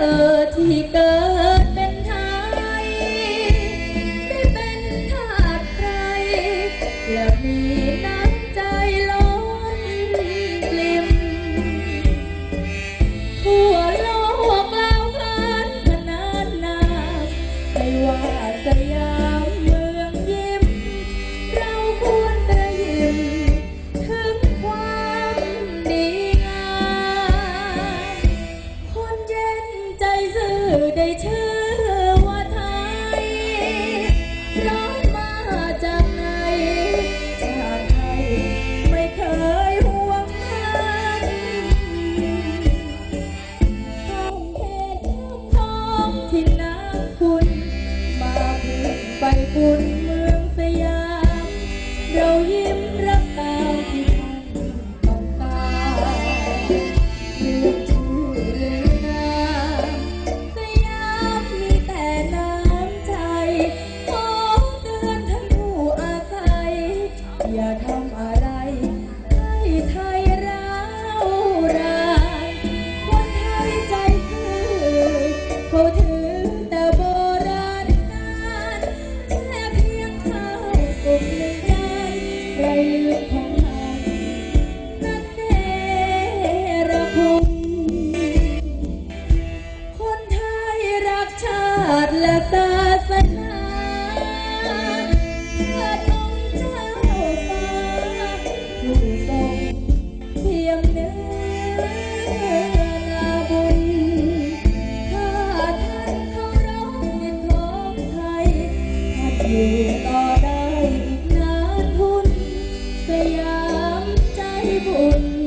ธอที่เกิดเป็นไทย ได้เป็นทาสใคร และมีน้ำใจล้นกลิ่มทั่วโลกเราพันพนานนาไม่ว่าจะยา ได้ชื่อว่าไทยร้อนมาจากไหนชาติไทยไม่เคยห่วงมันท่ามเขตข้ามทองที่น้ำคุณ มาพึ่งไปบุญ และศาสนาเพื่องค์เจ้าฟ้าผู้ทรงเพียงเนื้อนาบุญถ้าท่านเคารพในของไทยท่านอยู่ต่อ บุญ